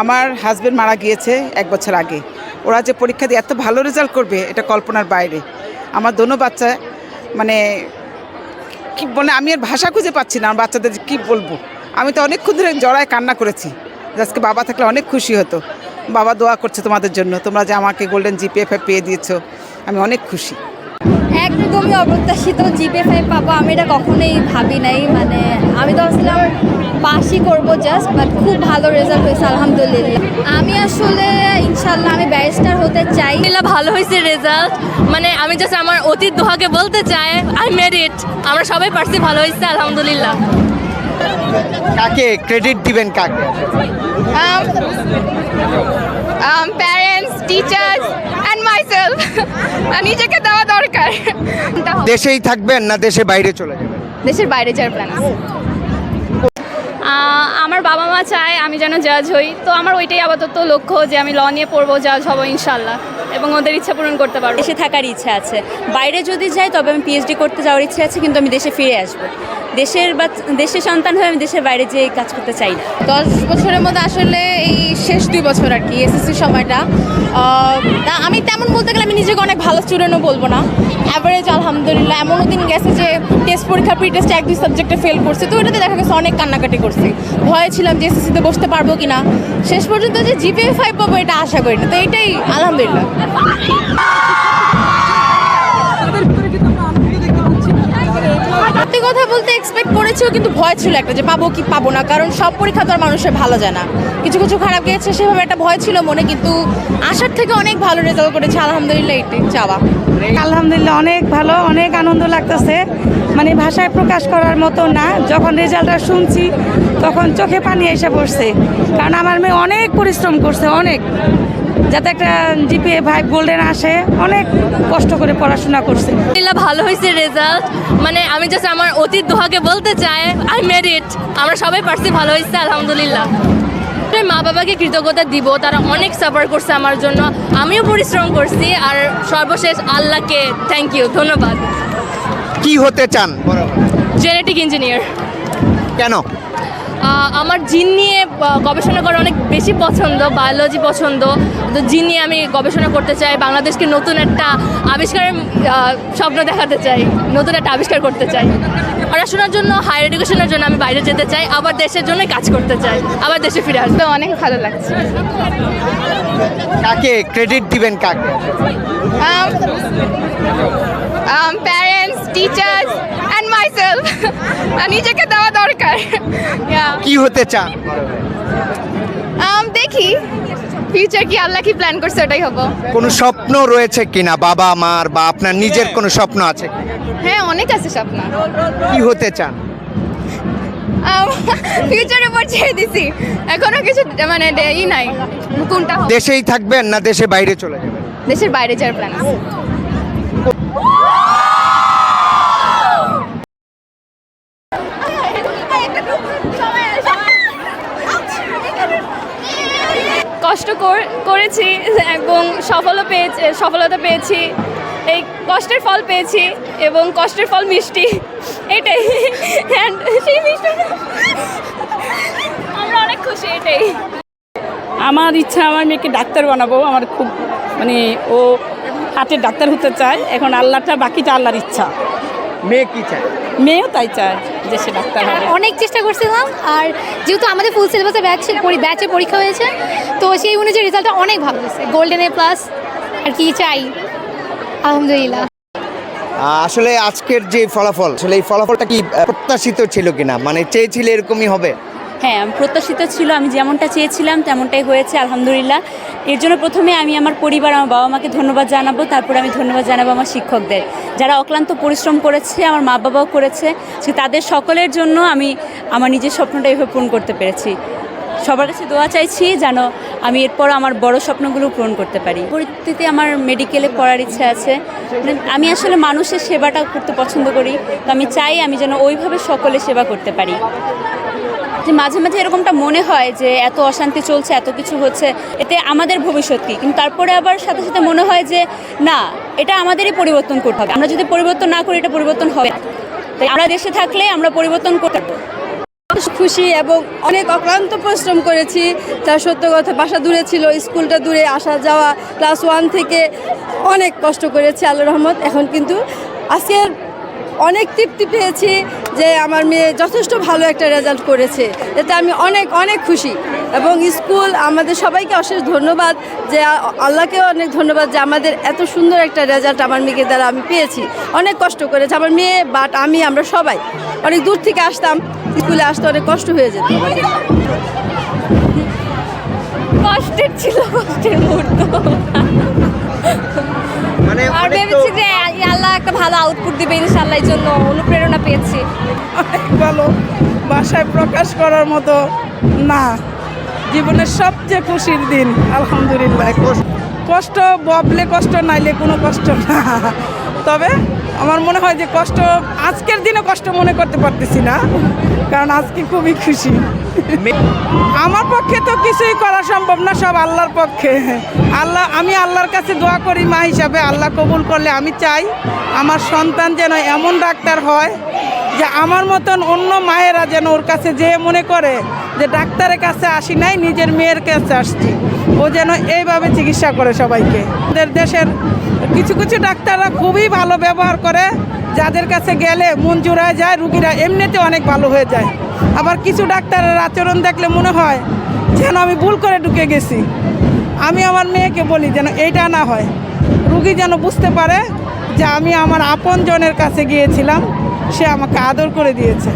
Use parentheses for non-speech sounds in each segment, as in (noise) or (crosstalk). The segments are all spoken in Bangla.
আমার হাজব্যান্ড মারা গিয়েছে এক বছর আগে। ওরা যে পরীক্ষা দিয়ে এত ভালো রেজাল্ট করবে, এটা কল্পনার বাইরে। আমার দোনো বাচ্চা মানে কি বলে, আমি আর ভাষা খুঁজে পাচ্ছি না, আমার বাচ্চাদের কি বলব? আমি তো অনেকক্ষণ ধরে জড়ায় কান্না করেছি। আজকে বাবা থাকলে অনেক খুশি হতো। বাবা দোয়া করছে তোমাদের জন্য, তোমরা যে আমাকে গোল্ডেন জিপিএফ পেয়ে দিয়েছ, আমি অনেক খুশি। একদমই অপ্রত্যাশিত জিপে ফাইভ পাবো, আমি এটা কখনোই ভাবি নাই মানে আমি তো পাসই করব জাস্ট বাট খুব ভালো রেজাল্ট হয়েছে আলহামদুলিল্লাহ। আমি আসলে ইনশাল্লাহ আমি ব্যারিস্টার হতে চাই। আলহামদুলিল্লাহ ভালো হয়েছে রেজাল্ট মানে আমি জাস্ট আমার অতীত দোহাকে বলতে চাই আই মেড ইট আমরা সবাই পারছি ভালো হয়েছে আলহামদুলিল্লাহ। কাকে ক্রেডিট দিবেন কাকে? প্যারেন্টস টিচার্স অ্যান্ড মাইসেলফ নিজেকে দেওয়া দরকার। দেশেই থাকবেন না দেশে বাইরে চলে যাবেন? দেশের বাইরে যাওয়ার প্ল্যান আছে। আমার বাবা মা চায় আমি যেন জাজ হই। তো আমার ওইটাই আপাতত লক্ষ্য যে আমি ল নিয়ে পড়ব জাজ হব ইনশাল্লাহ এবং ওদের ইচ্ছা পূরণ করতে পারব। দেশে থাকার ইচ্ছা আছে। বাইরে যদি যাই তবে আমি পিএইচডি করতে যাওয়ার ইচ্ছা আছে কিন্তু আমি দেশে ফিরে আসব। দেশের বা দেশের সন্তান হয়ে আমি দেশের বাইরে যেয়ে কাজ করতে চাই না। দশ বছরের মধ্যে আসলে এই শেষ দুই বছর আর কি এসএসসি সময়টা। আমি তেমন বলতে গেলে নিজেকে অনেক ভালো স্টুডেন্টও বলব না। অ্যাভারেজ আলহামদুলিল্লাহ, এমনও দিন গেছে যে টেস্ট পরীক্ষা প্রি টেস্টে এক, দুই সাবজেক্টে ফেল করছে। তো ওটাতে দেখা গেছে অনেক কান্নাকাটি করছি। ভয়ে ছিলাম যে এসএসসিতে বসতে পারব কি না শেষ পর্যন্ত যে জিপিএ ফাইভ পাবো এটা আশা করি না। তো এটাই আলহামদুলিল্লাহ। কথা বলতে এক্সপেক্ট করেছিও কিন্তু ভয় ছিল একটা যে পাবো কি পাবো না, কারণ সব পরীক্ষা তো আর মানুষের ভালো যায় না। কিছু কিছু খারাপ গিয়েছে সেভাবে একটা ভয় ছিল মনে, কিন্তু আশার থেকে অনেক ভালো রেজাল্ট করেছে, আলহামদুলিল্লাহ এটি চাওয়া। আলহামদুলিল্লাহ, অনেক ভালো, অনেক আনন্দ লাগতেছে। মানে ভাষায় প্রকাশ করার মতো না, যখন রেজাল্টটা শুনছি, তখন চোখে পানি এসে পড়ছে। কারণ আমার মেয়ে অনেক পরিশ্রম করছে, অনেক। যাতে একটা জিপিএ ফাইভ গোল্ডেন আসে অনেক কষ্ট করে পড়াশোনা করছে। আলহামদুলিল্লাহ ভালো হয়েছে রেজাল্ট মানে আমি জাস্ট আমার অতীত দোহাকে বলতে চাই আই মেড ইট আমরা সবাই পারছি ভালো হয়েছে আলহামদুলিল্লাহ। মা বাবাকে কৃতজ্ঞতা দিব তারা অনেক সাফার করছে আমার জন্য। আমিও পরিশ্রম করছি আর সর্বশেষ আল্লাহকে থ্যাংক ইউ ধন্যবাদ। কি হতে চান? জেনেটিক ইঞ্জিনিয়ার কেন? আমার জিন নিয়ে গবেষণা করা অনেক বেশি পছন্দ বায়োলজি পছন্দ। তো জিন নিয়ে আমি গবেষণা করতে চাই বাংলাদেশকে নতুন একটা আবিষ্কারের স্বপ্ন দেখাতে চাই নতুন একটা আবিষ্কার করতে চাই। পড়াশোনার জন্য হায়ার এডুকেশনের জন্য আমি বাইরে যেতে চাই আবার দেশের জন্য কাজ করতে চাই আবার দেশে ফিরে আসতে অনেক ভালো লাগছে। কাকে ক্রেডিট দিবেন কাকে? প্যারেন্টস টিচার্স অ্যান্ড মাইসেলফ নিজেকে দেওয়া (laughs) দরকার কি হতে চান? দেখি। ফিউচার কি আল্লাহ কি প্ল্যান করছে ওটাই হব। কোনো স্বপ্ন রয়েছে কিনা? বাবা মার বা আপনার নিজের কোনো স্বপ্ন আছে হ্যাঁ অনেক আছে স্বপ্ন। কি হতে চান? ফিউচারের উপর ছেড়ে দিছি। এখনও কিছু মানে ই নাই। কোনটা দেশেই থাকবেন না দেশে বাইরে চলে যাবেন? দেশের বাইরে যাওয়ার প্ল্যান আছে। কষ্ট কর- করেছি এবং সফলও পেয়েছি, সফলতা পেয়েছি, এই কষ্টের ফল পেয়েছি এবং কষ্টের ফল মিষ্টি, এটাই। সেই মিষ্টি আমরা অনেক খুশি, এটাই। আমার ইচ্ছা, আমার মেয়েকে ডাক্তার বানাবো, আমার খুব মানে ও হাতের ডাক্তার হতে চায়। এখন আল্লাহটা, বাকিটা আল্লাহর ইচ্ছা। মেয়ে কি চায়? মেয়েও তাই চায় যে সে ডাক্তার হবে। অনেক চেষ্টা করছিলাম আর যেহেতু আমাদের ফুল সিলেবাসে ব্যাচ ব্যাচে পরীক্ষা হয়েছে তো সেই অনুযায়ী রেজাল্টটা অনেক ভালো হয়েছে। গোল্ডেন এ প্লাস আর কি চাই? আলহামদুলিল্লাহ। আসলে আজকের যে ফলাফল আসলে এই ফলাফলটা কি প্রত্যাশিত ছিল কিনা? মানে চেয়েছিলে এরকমই হবে? হ্যাঁ প্রত্যাশিত ছিল, আমি যেমনটা চেয়েছিলাম তেমনটাই হয়েছে, আলহামদুলিল্লাহ। এর জন্য প্রথমে আমি আমার পরিবার, আমার বাবা মাকে ধন্যবাদ জানাব, তারপর আমি ধন্যবাদ জানাব আমার শিক্ষকদের। যারা অক্লান্ত পরিশ্রম করেছে, আমার মা বাবাও করেছে, সে তাদের সকলের জন্য আমি আমার নিজের স্বপ্নটা এভাবে পূরণ করতে পেরেছি। সবার কাছে দোয়া চাইছি যেন আমি এরপর আমার বড় স্বপ্নগুলো পূরণ করতে পারি। পরিস্থিতি আমার মেডিকেলে পড়ার ইচ্ছা আছে। মানে আমি আসলে মানুষের সেবাটা করতে পছন্দ করি। তো আমি চাই আমি যেন ওইভাবে সকলে সেবা করতে পারি। যে মাঝে মাঝে এরকমটা মনে হয় যে এত অশান্তি চলছে, এত কিছু হচ্ছে, এতে আমাদের ভবিষ্যৎ কি? কিন্তু তারপরে আবার সাথে সাথে মনে হয় যে না, এটা আমাদেরই পরিবর্তন করতে হবে। আমরা যদি পরিবর্তন না করি, এটা পরিবর্তন হবে তাই আমরা দেশে থাকলে আমরা পরিবর্তন করতে পারব। খুশি এবং অনেক অক্লান্ত পরিশ্রম করেছি। তার সত্য কথা, বাসা দূরে ছিল, স্কুলটা দূরে, আসা যাওয়া, ক্লাস ওয়ান থেকে অনেক কষ্ট করেছি আল্লাহ রহমত। এখন কিন্তু আজকের অনেক তৃপ্তি পেয়েছি যে আমার মেয়ে যথেষ্ট ভালো একটা রেজাল্ট করেছে। এতে আমি অনেক অনেক খুশি। এবং স্কুল আমাদের সবাইকে অশেষ ধন্যবাদ যে আল্লাহকেও অনেক ধন্যবাদ যে আমাদের এত সুন্দর একটা রেজাল্ট আমার মেয়েকে দ্বারা আমি পেয়েছি। অনেক কষ্ট করেছে। আমার মেয়ে বাট আমি আমরা সবাই অনেক দূর থেকে আসতাম। স্কুলে আসতে অনেক কষ্ট হয়ে যেত। আমাদের কষ্টের ছিল কষ্টের মুহূর্ত। মানে আর ভেবেছি যে একটা ভালো আউটপুট দিবে ইনশাল্লাহ জন্য অনুপ্রেরণা পেয়েছি। অনেক ভালো, বাসায় প্রকাশ করার মতো না। জীবনের সবচেয়ে খুশির দিন, আলহামদুলিল্লাহ। কষ্ট ববলে কষ্ট, নাইলে কোনো কষ্ট না। তবে আমার মনে হয় যে কষ্ট, আজকের দিনে কষ্ট মনে করতে পারতেছি না, কারণ আজকে খুবই খুশি। আমার পক্ষে তো কিছুই করা সম্ভব না, সব আল্লাহর পক্ষে। আল্লাহ, আমি আল্লাহর কাছে দোয়া করি মা হিসাবে, আল্লাহ কবুল করলে আমি চাই আমার সন্তান যেন এমন ডাক্তার হয় যে আমার মতন অন্য মায়েরা যেন ওর কাছে যেয়ে মনে করে যে ডাক্তারের কাছে আসি নাই, নিজের মেয়ের কাছে আসছি। ও যেন এইভাবে চিকিৎসা করে সবাইকে। আমাদের দেশের কিছু কিছু ডাক্তাররা খুবই ভালো ব্যবহার করে, যাদের কাছে গেলে মন জুড়ায় যায়, রুগীরা এমনিতে অনেক ভালো হয়ে যায়। আবার কিছু ডাক্তারের আচরণ দেখলে মনে হয় যেন আমি ভুল করে ঢুকে গেছি। আমি আমার মেয়েকে বলি যেন এইটা না হয়। রুগী যেন বুঝতে পারে যে আমি আমার আপনজনের কাছে গিয়েছিলাম, সে আমাকে আদর করে দিয়েছে।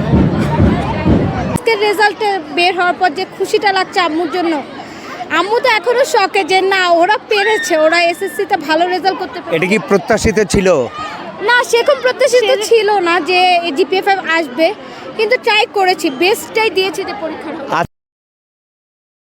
আজকের রেজাল্টে বের হওয়ার পর যে খুশিটা লাগছে আম্মুর জন্য আম্মু তো এখনও শখে যে না ওরা পেরেছে ওরা এসএসসিতে ভালো রেজাল্ট করতে পেরেছে। এটা কি প্রত্যাশিত ছিল? না সেরকম প্রত্যাশিত ছিল। না যে জিপিএফ আসবে কিন্তু ট্রাই করেছি বেস্টটাই দিয়েছি যে পরীক্ষার